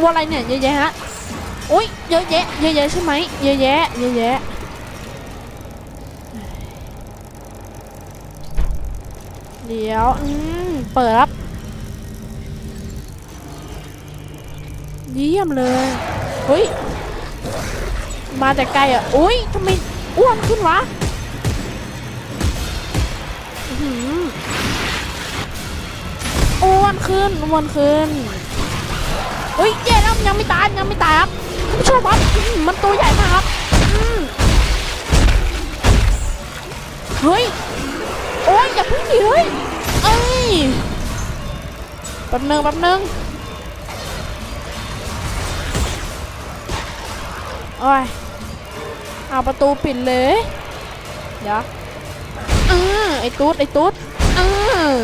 ตัวอะไรเนี่ยเยอะแยะฮะโอ้ยเยอะแยะเยอะแยะใช่ไหมเยอะแยะเยอะแยะเดี๋ยวอืมเปิดรับเยี่ยมเลยเฮ้ยมาแต่ไกลอะอุ้ยทำไมอ้วนขึ้นวะอ้วนขึ้นอ้วนขึ้น เฮ้ยเจ๊แล้วยังไม่ตายยังไม่ตายครับผู้ชมครับมันตัวใหญ่มากครับเฮ้ยโอ้ยอย่าพึ่งดิเฮ้ยเอ้ยแป๊บนึงแป๊บนึงโอ้ยเอาประตูปิดเลยเดี๋ยวเออไอ้ตุ๊ดไอ้ตุ๊ดเออ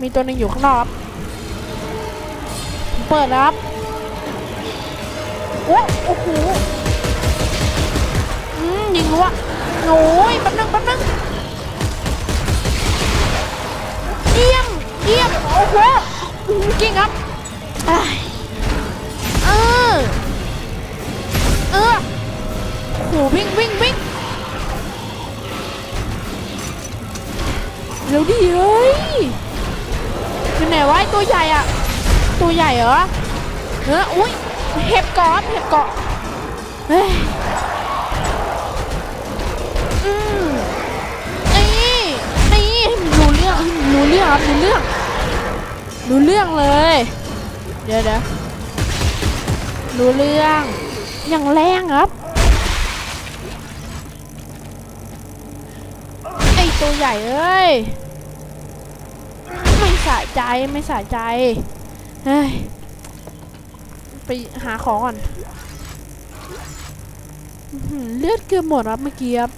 มีตัวหนึงอยู่ข้างนอก เปิดครับโอ้โอ้โหอืมยิงรัวโอ้ยแป๊บนึงแป๊บนึงเยี่ยมเยี่ยมโอ้โหจริงครับ ใหญ่เหรอเอออุ้ยเห็บกาะเห็บเกาะเฮ้ยอืมนี่นี่รู้เรื่องรู้เรื่องครับรู้เรื่องรู้เรื่องเลย เดี๋ยวเดี๋ยวรู้เรื่องอย่างแรงครับไอตัวใหญ่เอ้ยไม่สะใจไม่สะใจ เฮ้ย ไปหาของก่อนอื้อหือเลือดเกือบหมดครับเมื่อกี้ครับ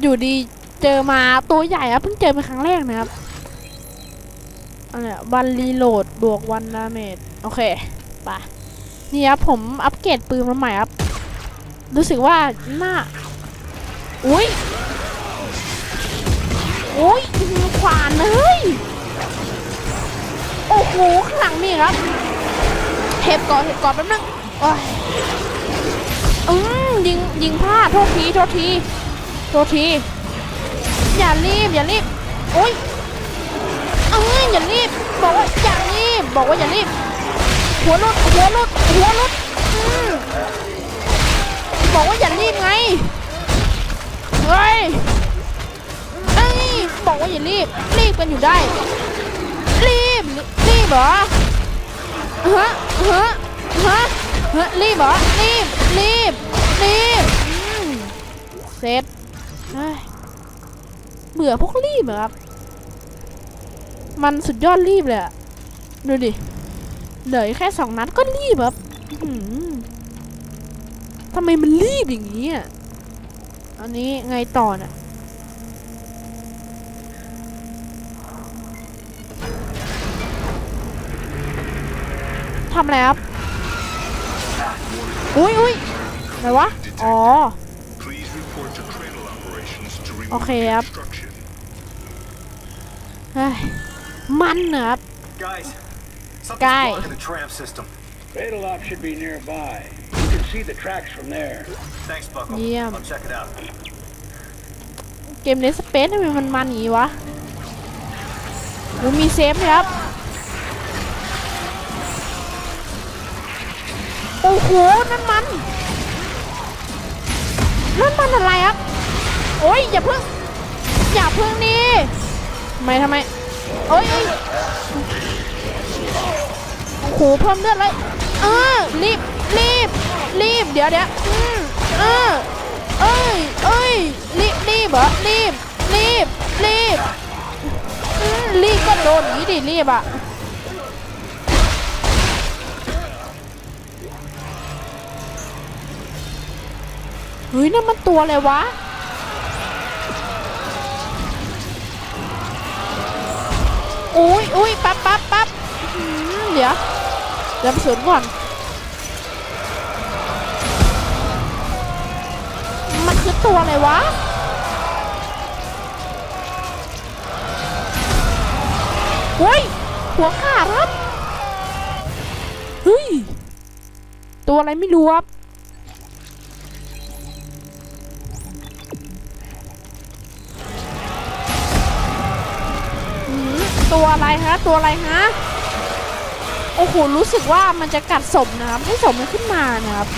อยู่ดีเจอมาตัวใหญ่ครับเพิ่งเจอเป็นครั้งแรกนะครับอันเนี้ยวันรีโหลดบวกวันดาเมจโอเคไปนี่ครับผมอัปเกรดปืนมาใหม่ครับ รู้สึกว่าหน้าอุ้ยโอ้ยอื้อหือขวา ครับเห็บก่อนเห็บก่อนแป๊บนึงโอ้ยอืมยิงยิงพลาดโทษทีโทษทีโทษทีอย่ารีบอย่ารีบโอ้ยเอ้ยอย่ารีบบอกว่าอย่ารีบบอกว่าอย่ารีบหัวรุดหัวรุดหัวรุดอืมบอกว่าอย่ารีบไงเฮ้ยเอ้ยบอกว่าอย่ารีบรีบกันอยู่ได้รีบรีบเหรอ ฮะฮะฮะฮะรีบเหรอรีบรีบรีบเสร็จเบื่อพวกรีบเหรอครับ มันสุดยอดรีบเลยอะดูดิ เหลือแค่สองนัดก็รีบครับทำไมมันรีบอย่างนี้อะ อันนี้ไงต่อเนี่ย ทำอะไรครับ อุ้ยอุ้ยอะไรวะ อ๋อ Please report to cradle operations to remove Okay, yep. obstruction. เฮ้ยมันเหรอครับ Guys, something's Guy. blocking the tram system. Fatal Op should be nearby. You can see the tracks from there. Thanks, Buckle. Yeah. I'll check it out. เกมเลสเปซทำไมมันมันอย่างงี้วะโอ้มีเซฟด้วยครับ โอ้โหนั่นมันนั่นมันอะไรครับโอ้ยอย่าเพิ่งอย่าเพิ่งนี่ทำไมทำไมโอ้ยเอ้ยโอ้โหเพิ่มเลือดเลยเออรีบรีบรีบเดี๋ยวเดี๋ยวอืมเออเอ้ยเอ้ยรีบรีบเหรอรีบรีบรีบอืมรีบก็โดนอย่างนี้ดิรีบอะ เฮ้ยนั่นมันตัวอะไรวะ อุ้ยอุ้ยปั๊บปั๊บปั๊บเดี๋ยวเดี๋ยวไปสวนก่อน มันคือตัวอะไรวะเฮ้ยหัวขาดครับ เฮ้ย ตัวอะไรไม่รู้ครับ ตัวอะไรฮะ ตัวอะไรฮะ โอ้โห รู้สึกว่ามันจะกัดศพนะครับให้ศพมันขึ้นมานะครับ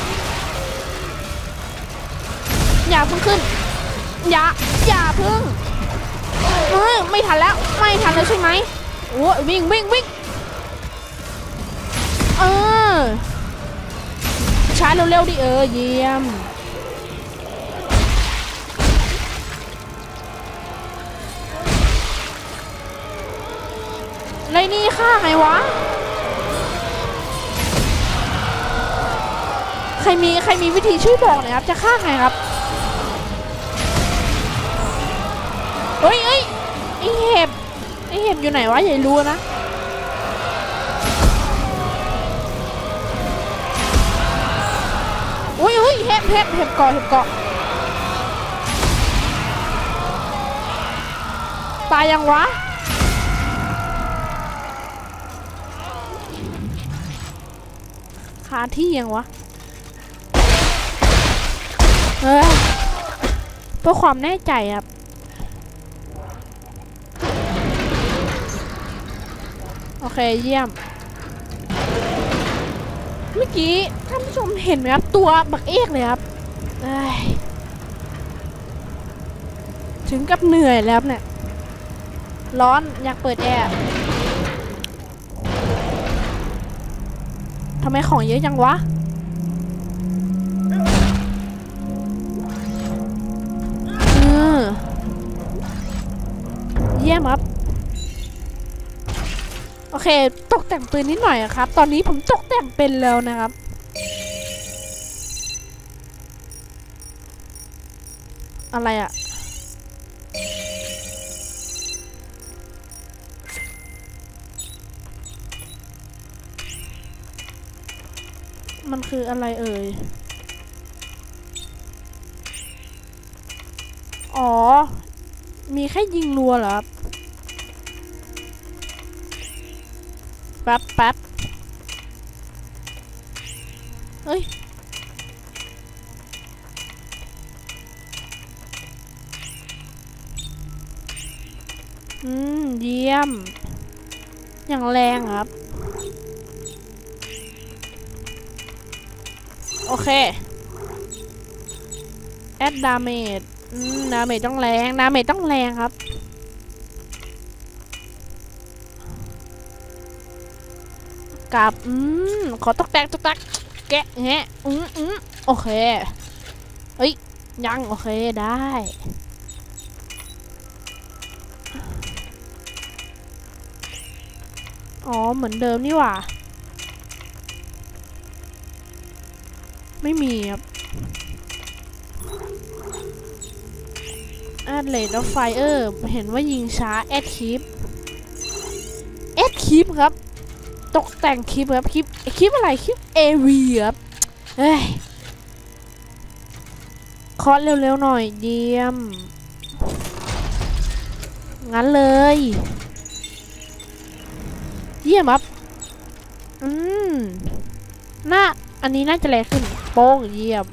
อย่าเพิ่งขึ้น อย่า อย่าเพิ่งเฮ้ยไม่ทันแล้ว ไม่ทันแล้วใช่ไหมโอ้ยวิ่งวิ่งวิ่งเออช้าเร็วๆดิเออ เยี่ยม ไรนี่ฆ่าไงวะ ใครมีใครมีวิธีช่วยบอกหน่อยครับ จะฆ่าไงครับ เฮ้ยเอ้ยไอเห็บไอเห็บอยู่ไหนวะอย่ารู้นะอุ้ยอุ้ยเห็บเห็บเห็บเกาะเห็บเกาะตายยังวะ คาที่ยังวะเฮ้ยเพื่อความแน่ใจครับโอเคเยี่ยม เมื่อกี้ท่านผู้ชมเห็นไหมครับ ตัวบักเอกเลยครับถึงกับเหนื่อยแล้วเนี่ย ร้อนอยากเปิดแอร์ ทำไมของเยอะจังวะ เออ เยี่ยมครับ โอเค ตกแต่งปืนนิดหน่อยครับ ตอนนี้ผมตกแต่งเป็นแล้วนะครับอะไรอะ มันคืออะไรเอ่ย อ๋อ มีแค่ยิงรัวเหรอครับ แป๊บแป๊บเฮ้ย อืม เยี่ยม อย่างแรงครับ โอเค แอดดาเมจดาเมจต้องแรง ดาเมจต้องแรงครับ กับ อืม ขอตกแตกตกแตกแกะแงะอืมอืมโอเค เฮ้ย ยัง โอเค ได้อ๋อ เหมือนเดิมนี่หว่า ไม่มีครับแอดเลดไฟเออร์เห็นว่ายิงช้าแอดคลิปแอดคลิปครับ ตกแต่งคลิปครับ คลิปคลิปอะไรคลิป AV ครับเฮ้ยคอสเร็วๆหน่อยเยี่ยม งั้นเลย เยี่ยมครับ อืม น่า อันนี้น่าจะแรงขึ้น ป้งเยี่ยม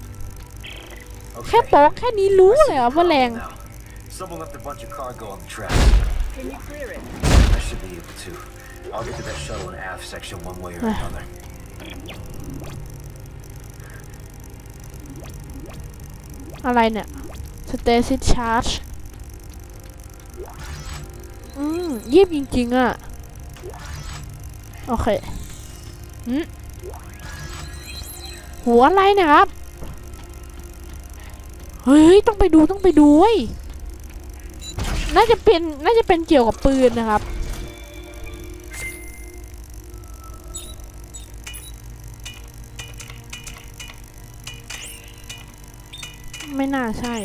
แค่โป๊กแค่นี้รู้เลยครับว่าแรง Now, Someone left a bunch of cargo on the track. Can you clear it? I should be able to. I'll get to that shuttle in aft section one way or another. อะไรเนี่ย Stasis Charge อืมเยี่ยมจริงๆอะ โอเค อืม หัวอะไรเนะครับ เฮ้ย ต้องไปดูต้องไปดูเว้ยน่าจะเป็นน่าจะเป็นเกี่ยวกับปืนนะครับ ไม่น่าใช่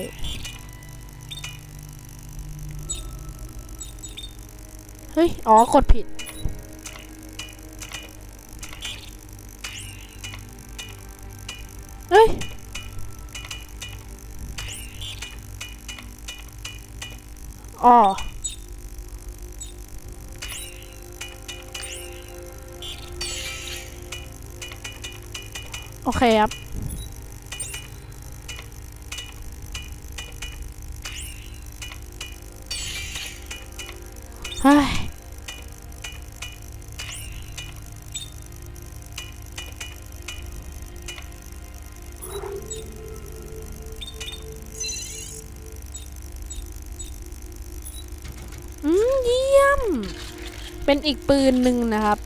เฮ้ย อ๋อ กดผิด โอเคครับ เป็นอีกปืนหนึ่งนะครับ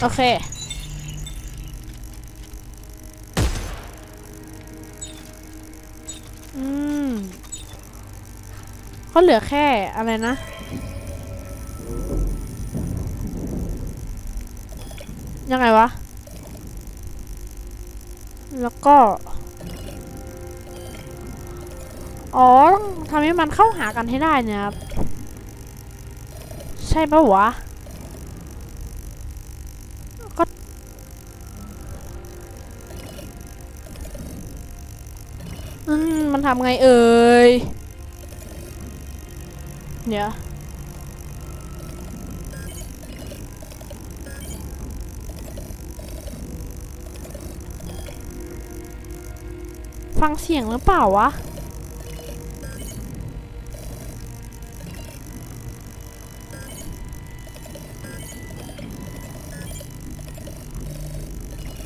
โอเค อืมก็เหลือแค่อะไรนะยังไงวะ แล้วก็ อ๋อต้องทำให้มันเข้าหากันให้ได้เนี่ยครับ ใช่ปะวะ ก็ อืม มันทำไงเอ่ย เดี๋ยว ฟังเสียงหรือเปล่าวะ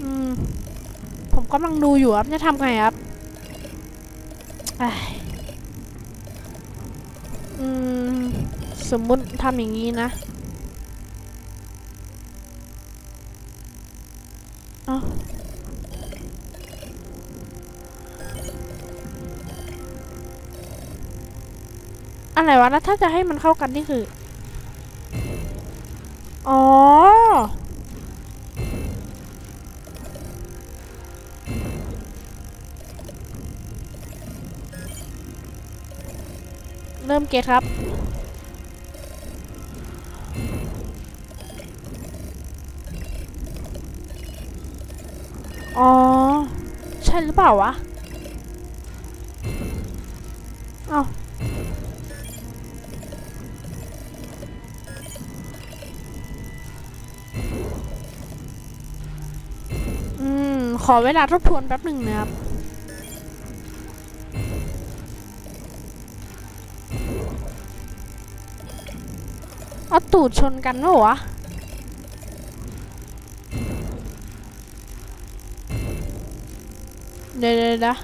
อืม ผมกำลังดูอยู่ครับ จะทำไงครับเอ้ยอืม สมมุติทำอย่างนี้นะ อะไรวะ แล้วถ้าจะให้มันเข้ากันนี่คือ อ๋อ เริ่มเกตครับอ๋อ ใช่หรือเปล่าวะ ขอเวลาทบทวนแป๊บหนึ่งนะครับเอาตูดชนกันเดี๋ยวเดี๋ยวเดี๋ยว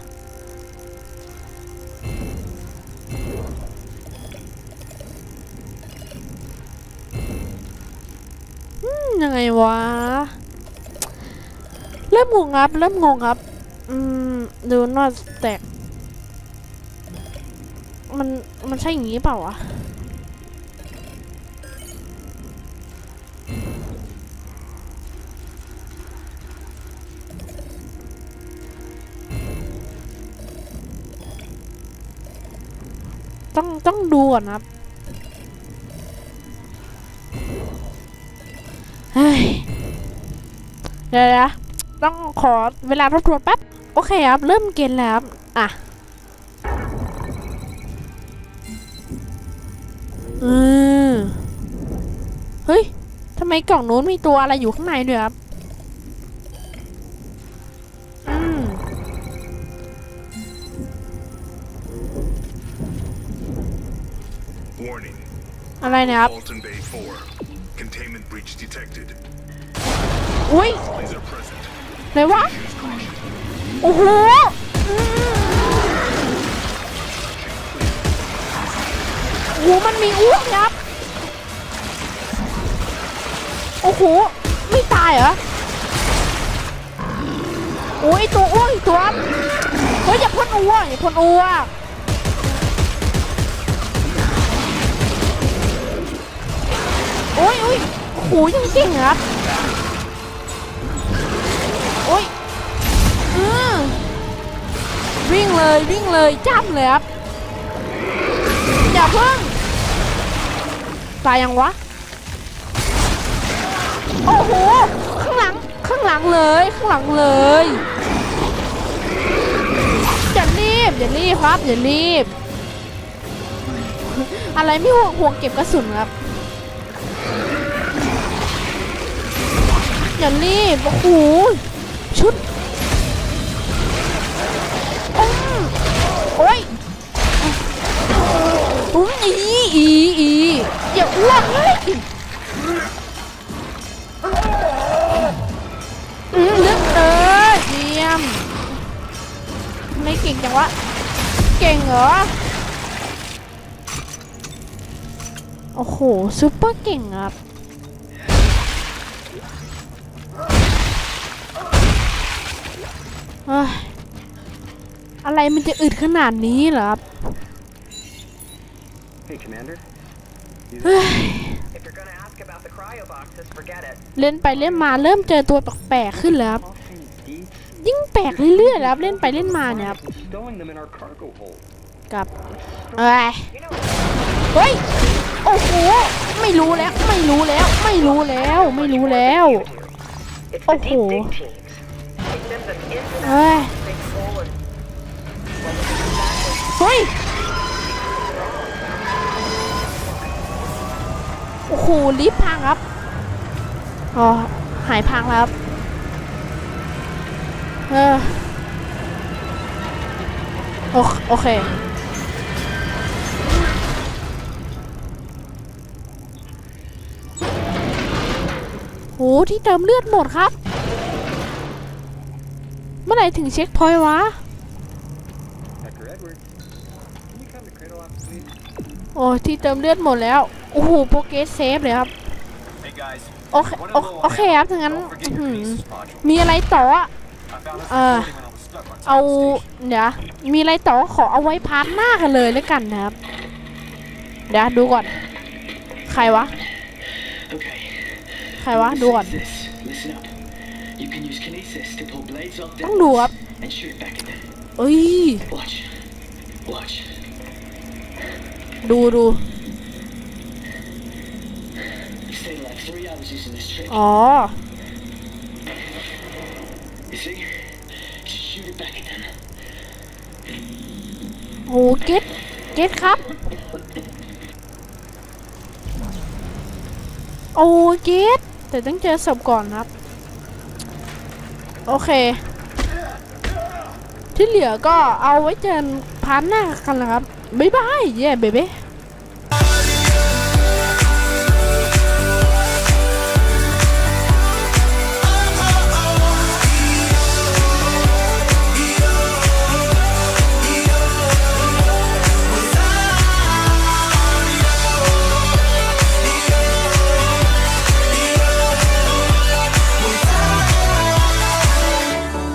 อืมยังไงวะ ริ่มงงครับ เริ่มงงครับ อืมดูนอตแตกมัน มันใช่อย่างนี้เปล่าวะต้อง ต้องดูก่อนครับเฮ้ยเดี๋ยวนะ ต้องขอเวลาทบทวนแป๊บ โอเคครับ เริ่มเกณฑ์แล้วครับอะอืมเฮ้ยทำไมกล่องนู้นมีตัวอะไรอยู่ข้างในด้วยครับ อืม Warning. อะไรเนะครับ Fulton Bay 4. Containment breach detected. อุ้ย Please are present. ไหนวะ โอ้โหโอ้โหมันมีอ้วกครับ โอ้โห ไม่ตายเหรอโอ้ยตัวอ้วกอีกตัวเฮ้ยอย่าพ่นอ้วกอย่าพ่นอ้วกโอ้ยโอ้ยโอ้โหยังเก่งครับ โอ้ยอืมวิ่งเลยวิ่งเลยจ้ำเลยครับอย่าเพิ่งตายยังวะ โอ้โห ข้างหลัง ข้างหลังเลย ข้างหลังเลย อย่ารีบ อย่ารีบครับ อย่ารีบ อะไรไม่ห่วงห่วงเก็บกระสุนครับ อย่ารีบ โอ้โห ชุดอืมโอ้ยอุ้ยอีอีอีอย่าอ้วกเลยอืมเลือกเออเยี่ยมไม่เก่งจังวะ เก่งเหรอ โอ้โหซูเปอร์เก่งครับ อ้ยอะไรมันจะอึดขนาดนี้เหรอครับ Hey, Commander. เฮ้ย If you're gonna ask about the cryo boxes, forget it. เล่นไปเล่นมาเริ่มเจอตัวแปลกๆขึ้นแล้วครับยิ่งแปลกเรื่อยๆแล้วครับเล่นไปเล่นมาเนี่ยครับ Stowing them in our cargo hold. กับเอ้ยเฮ้ยโอ้โหไม่รู้แล้วไม่รู้แล้ว ไม่รู้แล้วไม่รู้แล้ว It's Oh, the deep เอ้ยเฮ้ย โอ้โหลิฟพังครับ อ๋อ หายพังแล้วครับ เออโอโอเค โห ที่เติมเลือดหมดครับ มื่อไหร่ถึงเช็คพอยต์วะ Dr. Edwards, can you come to Cradle Office, please? โอ้ที่เติมเลือดหมดแล้ว โอ้โหโปรเกสเซฟเลยครับ Hey, guys. โอเคโอโอเคครับถ้างั้น Don't อื้ forget อ your หือ Kinesis module. มีอะไรต่ออะ I found this Uh, recording when I was stuck on เอา Titan Station. เดี๋ยวมีอะไรต่อขอเอาไว้พาร์ทหน้ากันเลยแล้วกันนะครับ เดี๋ยวดูก่อน ใครวะ Okay. ใครวะ ดูก่อน ต้องดูครับ dead and shoot back at them. เอ้ย Watch. Watch. ดูดู You stayed like three hours using this trick. อ๋อ You see? Just shoot it back at them. โอ้เก็ตเก็ตครับ โอ้เก็ตแต่ต้องเจอศพก่อนครับ โอเค ที่เหลือก็เอาไว้เจอพาร์ทหน้ากันนะครับ บ๊ายบาย เย่เบเบ้